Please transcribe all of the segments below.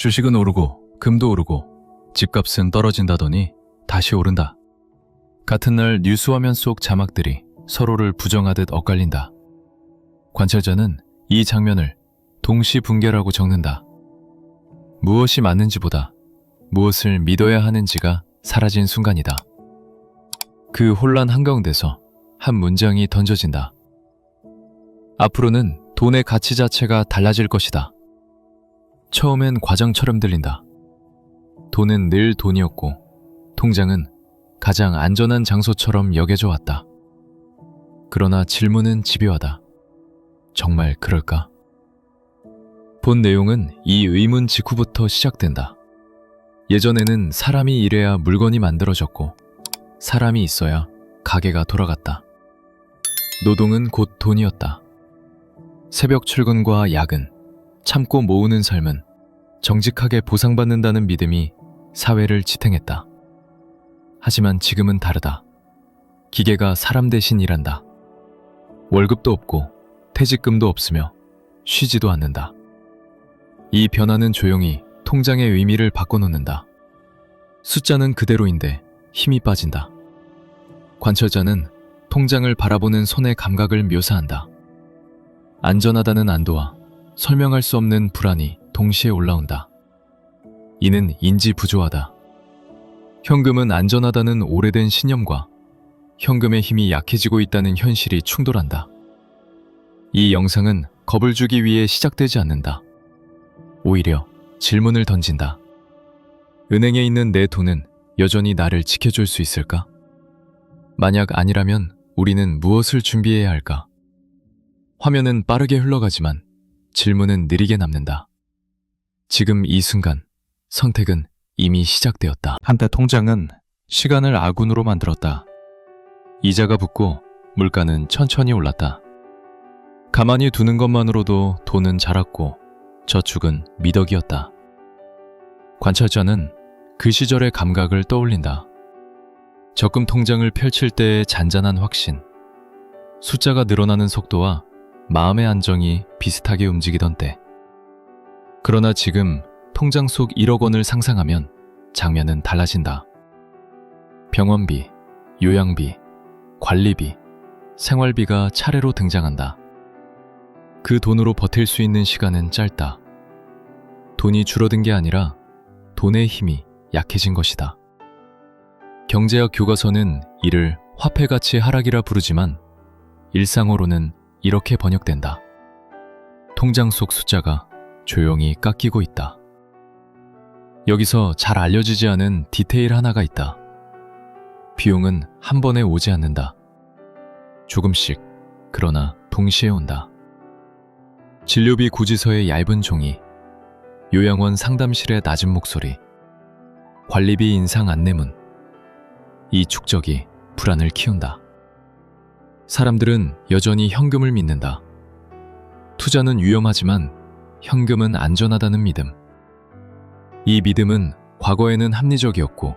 주식은 오르고 금도 오르고 집값은 떨어진다더니 다시 오른다. 같은 날 뉴스 화면 속 자막들이 서로를 부정하듯 엇갈린다. 관찰자는 이 장면을 동시 붕괴라고 적는다. 무엇이 맞는지보다 무엇을 믿어야 하는지가 사라진 순간이다. 그 혼란 한가운데서 한 문장이 던져진다. 앞으로는 돈의 가치 자체가 달라질 것이다. 처음엔 과장처럼 들린다. 돈은 늘 돈이었고, 통장은 가장 안전한 장소처럼 여겨져 왔다. 그러나 질문은 집요하다. 정말 그럴까? 본 내용은 이 의문 직후부터 시작된다. 예전에는 사람이 일해야 물건이 만들어졌고, 사람이 있어야 가게가 돌아갔다. 노동은 곧 돈이었다. 새벽 출근과 야근, 참고 모으는 삶은 정직하게 보상받는다는 믿음이 사회를 지탱했다. 하지만 지금은 다르다. 기계가 사람 대신 일한다. 월급도 없고 퇴직금도 없으며 쉬지도 않는다. 이 변화는 조용히 통장의 의미를 바꿔놓는다. 숫자는 그대로인데 힘이 빠진다. 관철자는 통장을 바라보는 손의 감각을 묘사한다. 안전하다는 안도와 설명할 수 없는 불안이 동시에 올라온다. 이는 인지 부조하다. 현금은 안전하다는 오래된 신념과 현금의 힘이 약해지고 있다는 현실이 충돌한다. 이 영상은 겁을 주기 위해 시작되지 않는다. 오히려 질문을 던진다. 은행에 있는 내 돈은 여전히 나를 지켜줄 수 있을까? 만약 아니라면 우리는 무엇을 준비해야 할까? 화면은 빠르게 흘러가지만 질문은 느리게 남는다. 지금 이 순간 선택은 이미 시작되었다. 한때 통장은 시간을 아군으로 만들었다. 이자가 붙고 물가는 천천히 올랐다. 가만히 두는 것만으로도 돈은 자랐고 저축은 미덕이었다. 관찰자는 그 시절의 감각을 떠올린다. 적금 통장을 펼칠 때의 잔잔한 확신, 숫자가 늘어나는 속도와 마음의 안정이 비슷하게 움직이던 때. 그러나 지금 통장 속 1억 원을 상상하면 장면은 달라진다. 병원비, 요양비, 관리비, 생활비가 차례로 등장한다. 그 돈으로 버틸 수 있는 시간은 짧다. 돈이 줄어든 게 아니라 돈의 힘이 약해진 것이다. 경제학 교과서는 이를 화폐가치 하락이라 부르지만 일상어로는 이렇게 번역된다. 통장 속 숫자가 조용히 깎이고 있다. 여기서 잘 알려지지 않은 디테일 하나가 있다. 비용은 한 번에 오지 않는다. 조금씩, 그러나 동시에 온다. 진료비 고지서의 얇은 종이, 요양원 상담실의 낮은 목소리, 관리비 인상 안내문. 이 축적이 불안을 키운다. 사람들은 여전히 현금을 믿는다. 투자는 위험하지만 현금은 안전하다는 믿음. 이 믿음은 과거에는 합리적이었고,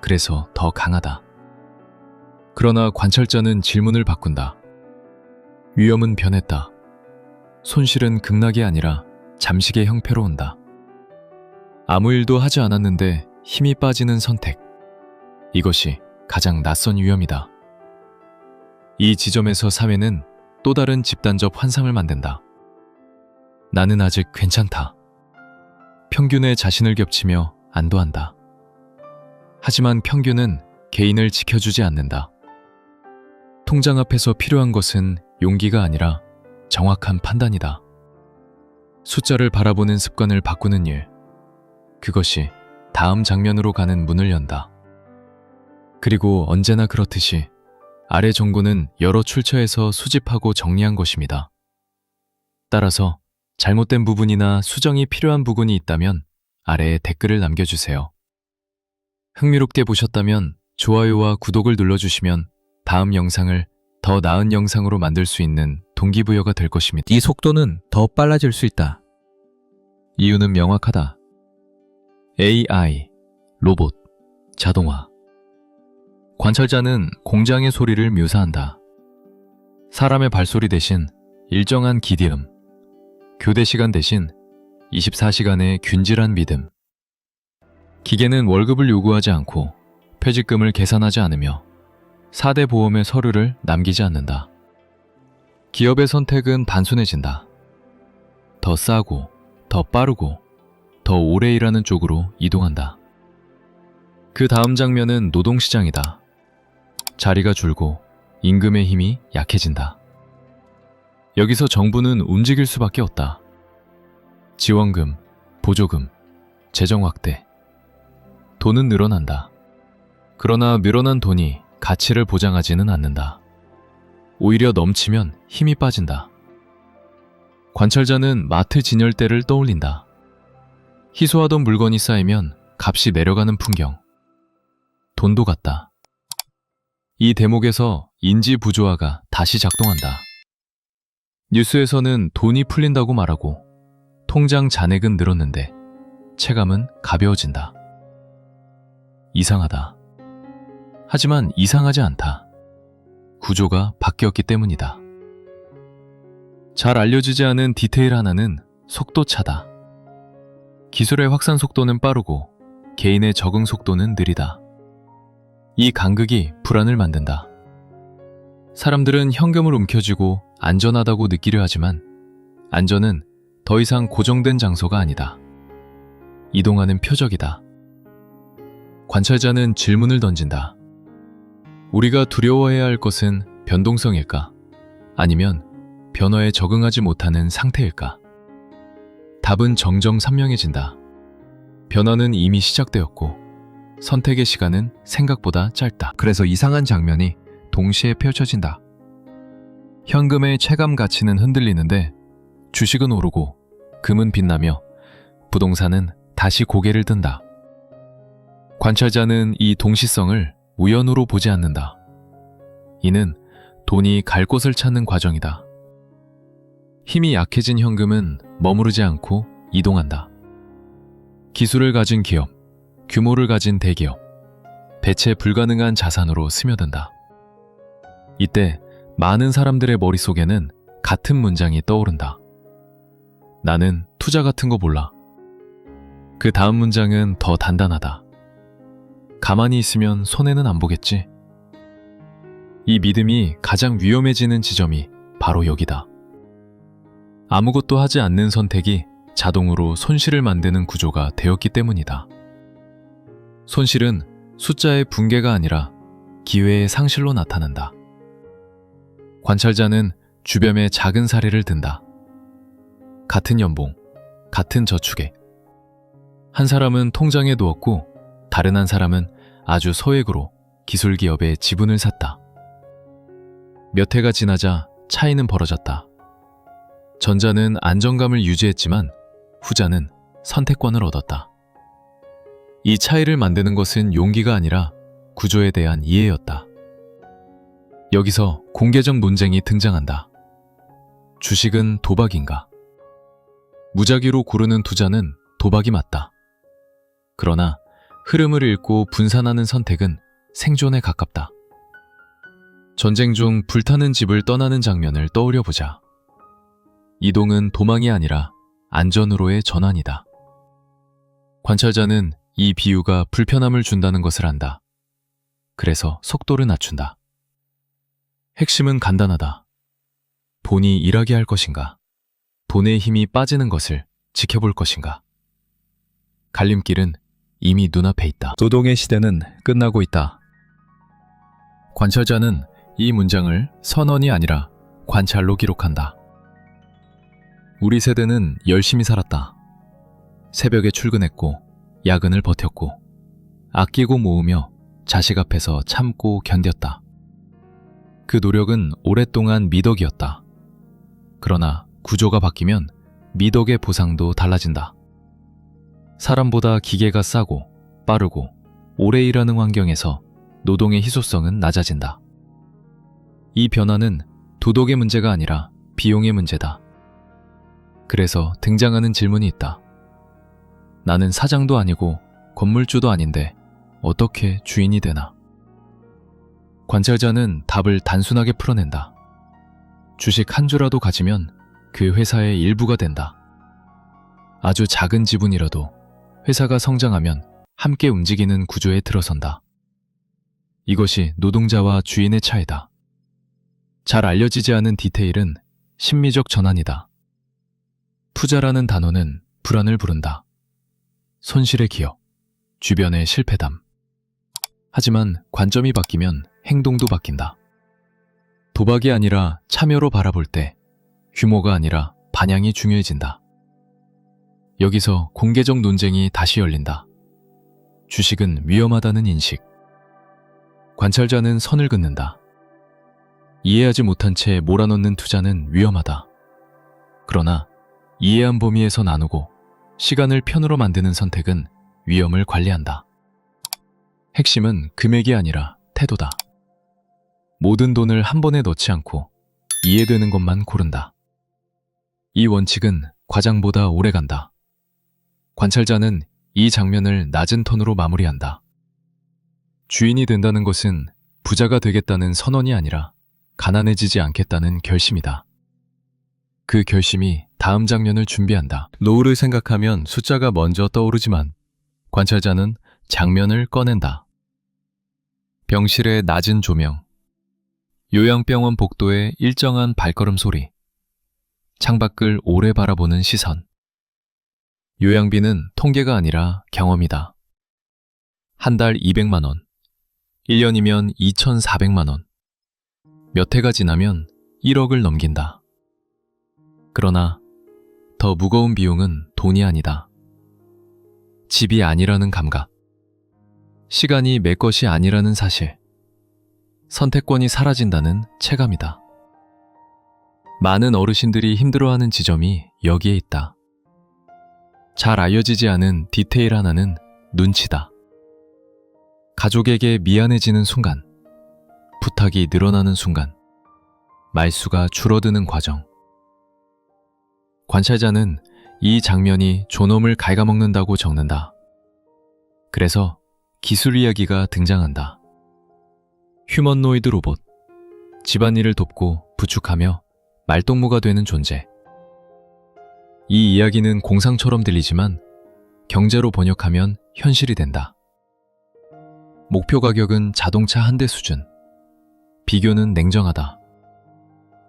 그래서 더 강하다. 그러나 관찰자는 질문을 바꾼다. 위험은 변했다. 손실은 극락이 아니라 잠식의 형태로 온다. 아무 일도 하지 않았는데 힘이 빠지는 선택. 이것이 가장 낯선 위험이다. 이 지점에서 사회는 또 다른 집단적 환상을 만든다. 나는 아직 괜찮다. 평균에 자신을 겹치며 안도한다. 하지만 평균은 개인을 지켜주지 않는다. 통장 앞에서 필요한 것은 용기가 아니라 정확한 판단이다. 숫자를 바라보는 습관을 바꾸는 일. 그것이 다음 장면으로 가는 문을 연다. 그리고 언제나 그렇듯이 아래 정보는 여러 출처에서 수집하고 정리한 것입니다. 따라서 잘못된 부분이나 수정이 필요한 부분이 있다면 아래에 댓글을 남겨주세요. 흥미롭게 보셨다면 좋아요와 구독을 눌러주시면 다음 영상을 더 나은 영상으로 만들 수 있는 동기부여가 될 것입니다. 이 속도는 더 빨라질 수 있다. 이유는 명확하다. AI, 로봇, 자동화. 관찰자는 공장의 소리를 묘사한다. 사람의 발소리 대신 일정한 기디음, 교대 시간 대신 24시간의 균질한 믿음. 기계는 월급을 요구하지 않고 퇴직금을 계산하지 않으며 4대 보험의 서류를 남기지 않는다. 기업의 선택은 단순해진다. 더 싸고, 더 빠르고, 더 오래 일하는 쪽으로 이동한다. 그 다음 장면은 노동시장이다. 자리가 줄고 임금의 힘이 약해진다. 여기서 정부는 움직일 수밖에 없다. 지원금, 보조금, 재정 확대. 돈은 늘어난다. 그러나 늘어난 돈이 가치를 보장하지는 않는다. 오히려 넘치면 힘이 빠진다. 관찰자는 마트 진열대를 떠올린다. 희소하던 물건이 쌓이면 값이 내려가는 풍경. 돈도 같다. 이 대목에서 인지 부조화가 다시 작동한다. 뉴스에서는 돈이 풀린다고 말하고 통장 잔액은 늘었는데 체감은 가벼워진다. 이상하다. 하지만 이상하지 않다. 구조가 바뀌었기 때문이다. 잘 알려지지 않은 디테일 하나는 속도차다. 기술의 확산 속도는 빠르고 개인의 적응 속도는 느리다. 이 간극이 불안을 만든다. 사람들은 현금을 움켜쥐고 안전하다고 느끼려 하지만 안전은 더 이상 고정된 장소가 아니다. 이동하는 표적이다. 관찰자는 질문을 던진다. 우리가 두려워해야 할 것은 변동성일까? 아니면 변화에 적응하지 못하는 상태일까? 답은 정정 선명해진다. 변화는 이미 시작되었고 선택의 시간은 생각보다 짧다. 그래서 이상한 장면이 동시에 펼쳐진다. 현금의 체감 가치는 흔들리는데 주식은 오르고 금은 빛나며 부동산은 다시 고개를 든다. 관찰자는 이 동시성을 우연으로 보지 않는다. 이는 돈이 갈 곳을 찾는 과정이다. 힘이 약해진 현금은 머무르지 않고 이동한다. 기술을 가진 기업, 규모를 가진 대기업, 대체 불가능한 자산으로 스며든다. 이때 많은 사람들의 머릿속에는 같은 문장이 떠오른다. 나는 투자 같은 거 몰라. 그 다음 문장은 더 단단하다. 가만히 있으면 손해는 안 보겠지. 이 믿음이 가장 위험해지는 지점이 바로 여기다. 아무것도 하지 않는 선택이 자동으로 손실을 만드는 구조가 되었기 때문이다. 손실은 숫자의 붕괴가 아니라 기회의 상실로 나타난다. 관찰자는 주변의 작은 사례를 든다. 같은 연봉, 같은 저축액. 한 사람은 통장에 두었고 다른 한 사람은 아주 소액으로 기술 기업의 지분을 샀다. 몇 해가 지나자 차이는 벌어졌다. 전자는 안정감을 유지했지만 후자는 선택권을 얻었다. 이 차이를 만드는 것은 용기가 아니라 구조에 대한 이해였다. 여기서 공개적 논쟁이 등장한다. 주식은 도박인가? 무작위로 고르는 투자는 도박이 맞다. 그러나 흐름을 읽고 분산하는 선택은 생존에 가깝다. 전쟁 중 불타는 집을 떠나는 장면을 떠올려 보자. 이동은 도망이 아니라 안전으로의 전환이다. 관찰자는 이 비유가 불편함을 준다는 것을 안다. 그래서 속도를 낮춘다. 핵심은 간단하다. 돈이 일하게 할 것인가? 돈의 힘이 빠지는 것을 지켜볼 것인가? 갈림길은 이미 눈앞에 있다. 노동의 시대는 끝나고 있다. 관찰자는 이 문장을 선언이 아니라 관찰로 기록한다. 우리 세대는 열심히 살았다. 새벽에 출근했고, 야근을 버텼고, 아끼고 모으며 자식 앞에서 참고 견뎠다. 그 노력은 오랫동안 미덕이었다. 그러나 구조가 바뀌면 미덕의 보상도 달라진다. 사람보다 기계가 싸고 빠르고 오래 일하는 환경에서 노동의 희소성은 낮아진다. 이 변화는 도덕의 문제가 아니라 비용의 문제다. 그래서 등장하는 질문이 있다. 나는 사장도 아니고 건물주도 아닌데 어떻게 주인이 되나? 관찰자는 답을 단순하게 풀어낸다. 주식 한 주라도 가지면 그 회사의 일부가 된다. 아주 작은 지분이라도 회사가 성장하면 함께 움직이는 구조에 들어선다. 이것이 노동자와 주인의 차이다. 잘 알려지지 않은 디테일은 심미적 전환이다. 투자라는 단어는 불안을 부른다. 손실의 기여, 주변의 실패담. 하지만 관점이 바뀌면 행동도 바뀐다. 도박이 아니라 참여로 바라볼 때 규모가 아니라 반향이 중요해진다. 여기서 공개적 논쟁이 다시 열린다. 주식은 위험하다는 인식. 관찰자는 선을 긋는다. 이해하지 못한 채 몰아넣는 투자는 위험하다. 그러나 이해한 범위에서 나누고 시간을 편으로 만드는 선택은 위험을 관리한다. 핵심은 금액이 아니라 태도다. 모든 돈을 한 번에 넣지 않고 이해되는 것만 고른다. 이 원칙은 과장보다 오래 간다. 관찰자는 이 장면을 낮은 톤으로 마무리한다. 주인이 된다는 것은 부자가 되겠다는 선언이 아니라 가난해지지 않겠다는 결심이다. 그 결심이 다음 장면을 준비한다. 노후를 생각하면 숫자가 먼저 떠오르지만 관찰자는 장면을 꺼낸다. 병실의 낮은 조명, 요양병원 복도의 일정한 발걸음 소리, 창밖을 오래 바라보는 시선. 요양비는 통계가 아니라 경험이다. 한 달 200만 원, 1년이면 2,400만 원, 몇 해가 지나면 1억을 넘긴다. 그러나 더 무거운 비용은 돈이 아니다. 집이 아니라는 감각, 시간이 내 것이 아니라는 사실, 선택권이 사라진다는 체감이다. 많은 어르신들이 힘들어하는 지점이 여기에 있다. 잘 알려지지 않은 디테일 하나는 눈치다. 가족에게 미안해지는 순간, 부탁이 늘어나는 순간, 말수가 줄어드는 과정. 관찰자는 이 장면이 존엄을 갉아먹는다고 적는다. 그래서 기술 이야기가 등장한다. 휴먼노이드 로봇, 집안일을 돕고 부축하며 말동무가 되는 존재. 이 이야기는 공상처럼 들리지만 경제로 번역하면 현실이 된다. 목표 가격은 자동차 한 대 수준. 비교는 냉정하다.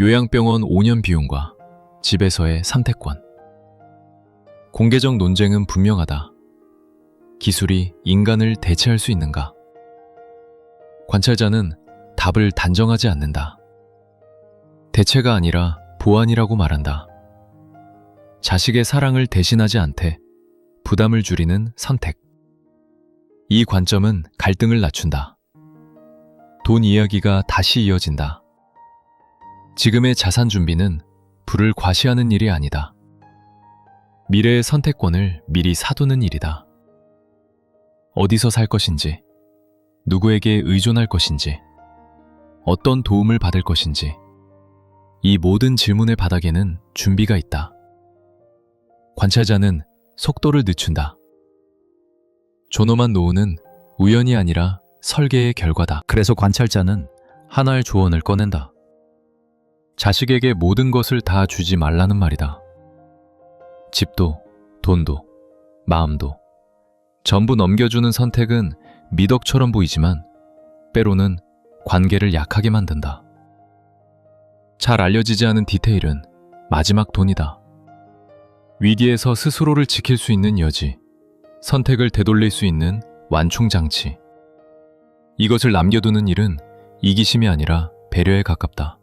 요양병원 5년 비용과 집에서의 선택권. 공개적 논쟁은 분명하다. 기술이 인간을 대체할 수 있는가? 관찰자는 답을 단정하지 않는다. 대체가 아니라 보완이라고 말한다. 자식의 사랑을 대신하지 않되 부담을 줄이는 선택. 이 관점은 갈등을 낮춘다. 돈 이야기가 다시 이어진다. 지금의 자산 준비는 부를 과시하는 일이 아니다. 미래의 선택권을 미리 사두는 일이다. 어디서 살 것인지, 누구에게 의존할 것인지, 어떤 도움을 받을 것인지, 이 모든 질문의 바닥에는 준비가 있다. 관찰자는 속도를 늦춘다. 존엄한 노후는 우연이 아니라 설계의 결과다. 그래서 관찰자는 하나의 조언을 꺼낸다. 자식에게 모든 것을 다 주지 말라는 말이다. 집도, 돈도, 마음도. 전부 넘겨주는 선택은 미덕처럼 보이지만 때로는 관계를 약하게 만든다. 잘 알려지지 않은 디테일은 마지막 돈이다. 위기에서 스스로를 지킬 수 있는 여지, 선택을 되돌릴 수 있는 완충장치. 이것을 남겨두는 일은 이기심이 아니라 배려에 가깝다.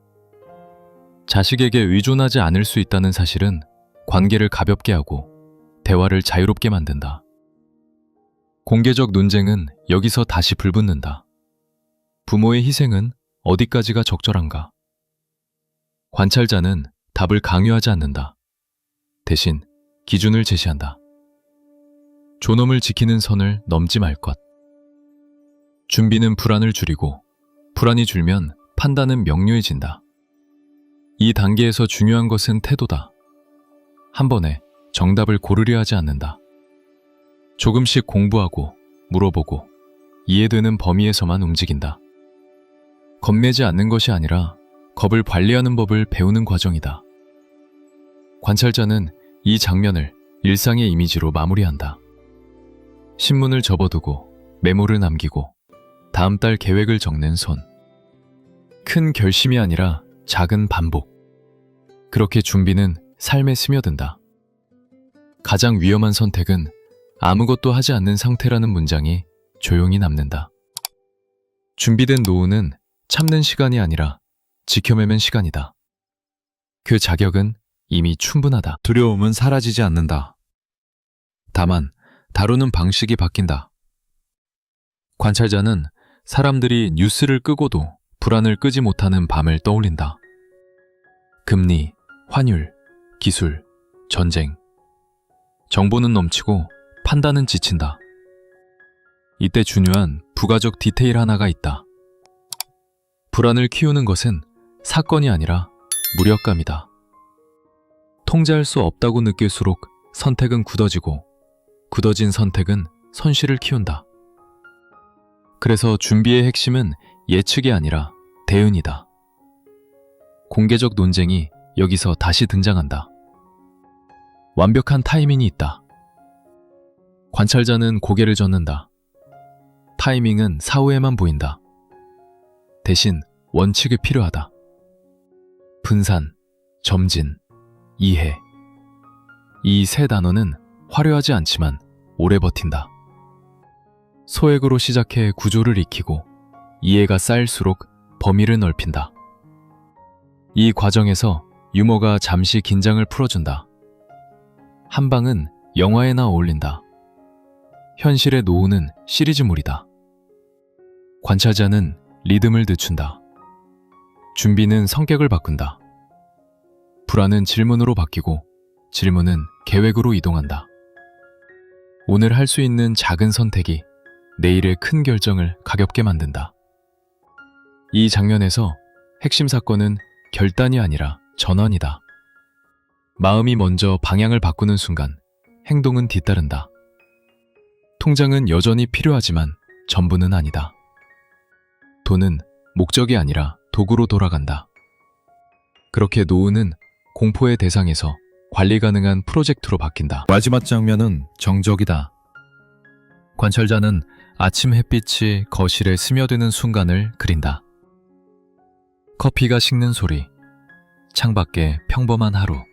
자식에게 의존하지 않을 수 있다는 사실은 관계를 가볍게 하고 대화를 자유롭게 만든다. 공개적 논쟁은 여기서 다시 불붙는다. 부모의 희생은 어디까지가 적절한가? 관찰자는 답을 강요하지 않는다. 대신 기준을 제시한다. 존엄을 지키는 선을 넘지 말 것. 준비는 불안을 줄이고 불안이 줄면 판단은 명료해진다. 이 단계에서 중요한 것은 태도다. 한 번에 정답을 고르려 하지 않는다. 조금씩 공부하고 물어보고 이해되는 범위에서만 움직인다. 겁내지 않는 것이 아니라 겁을 관리하는 법을 배우는 과정이다. 관찰자는 이 장면을 일상의 이미지로 마무리한다. 신문을 접어두고 메모를 남기고 다음 달 계획을 적는 손. 큰 결심이 아니라 작은 반복. 그렇게 준비는 삶에 스며든다. 가장 위험한 선택은 아무것도 하지 않는 상태라는 문장이 조용히 남는다. 준비된 노후는 참는 시간이 아니라 지켜매면 시간이다. 그 자격은 이미 충분하다. 두려움은 사라지지 않는다. 다만 다루는 방식이 바뀐다. 관찰자는 사람들이 뉴스를 끄고도 불안을 끄지 못하는 밤을 떠올린다. 금리, 환율, 기술, 전쟁. 정보는 넘치고 판단은 지친다. 이때 중요한 부가적 디테일 하나가 있다. 불안을 키우는 것은 사건이 아니라 무력감이다. 통제할 수 없다고 느낄수록 선택은 굳어지고 굳어진 선택은 손실을 키운다. 그래서 준비의 핵심은 예측이 아니라 대응이다. 공개적 논쟁이 여기서 다시 등장한다. 완벽한 타이밍이 있다. 관찰자는 고개를 젓는다. 타이밍은 사후에만 보인다. 대신 원칙이 필요하다. 분산, 점진, 이해. 이 세 단어는 화려하지 않지만 오래 버틴다. 소액으로 시작해 구조를 익히고 이해가 쌓일수록 범위를 넓힌다. 이 과정에서 유머가 잠시 긴장을 풀어준다. 한 방은 영화에나 어울린다. 현실의 노후는 시리즈물이다. 관찰자는 리듬을 늦춘다. 준비는 성격을 바꾼다. 불안은 질문으로 바뀌고 질문은 계획으로 이동한다. 오늘 할 수 있는 작은 선택이 내일의 큰 결정을 가볍게 만든다. 이 장면에서 핵심 사건은 결단이 아니라 전환이다. 마음이 먼저 방향을 바꾸는 순간 행동은 뒤따른다. 통장은 여전히 필요하지만 전부는 아니다. 돈은 목적이 아니라 도구로 돌아간다. 그렇게 노후는 공포의 대상에서 관리 가능한 프로젝트로 바뀐다. 마지막 장면은 정적이다. 관찰자는 아침 햇빛이 거실에 스며드는 순간을 그린다. 커피가 식는 소리, 창밖에 평범한 하루.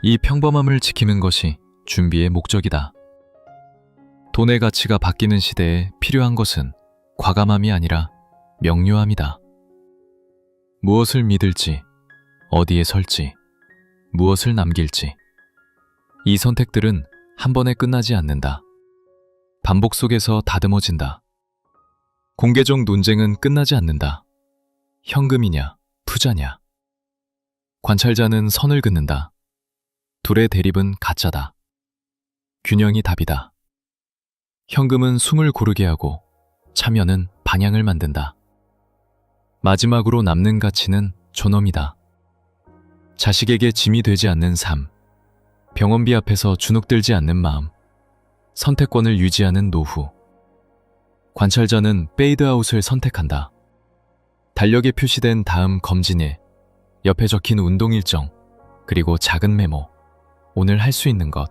이 평범함을 지키는 것이 준비의 목적이다. 돈의 가치가 바뀌는 시대에 필요한 것은 과감함이 아니라 명료함이다. 무엇을 믿을지, 어디에 설지, 무엇을 남길지. 이 선택들은 한 번에 끝나지 않는다. 반복 속에서 다듬어진다. 공개적 논쟁은 끝나지 않는다. 현금이냐, 투자냐. 관찰자는 선을 긋는다. 둘의 대립은 가짜다. 균형이 답이다. 현금은 숨을 고르게 하고 참여는 방향을 만든다. 마지막으로 남는 가치는 존엄이다. 자식에게 짐이 되지 않는 삶, 병원비 앞에서 주눅들지 않는 마음, 선택권을 유지하는 노후. 관찰자는 페이드아웃을 선택한다. 달력에 표시된 다음 검진일, 옆에 적힌 운동 일정, 그리고 작은 메모, 오늘 할 수 있는 것.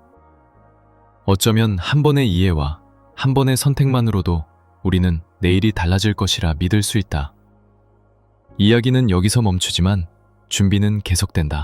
어쩌면 한 번의 이해와 한 번의 선택만으로도 우리는 내일이 달라질 것이라 믿을 수 있다. 이야기는 여기서 멈추지만 준비는 계속된다.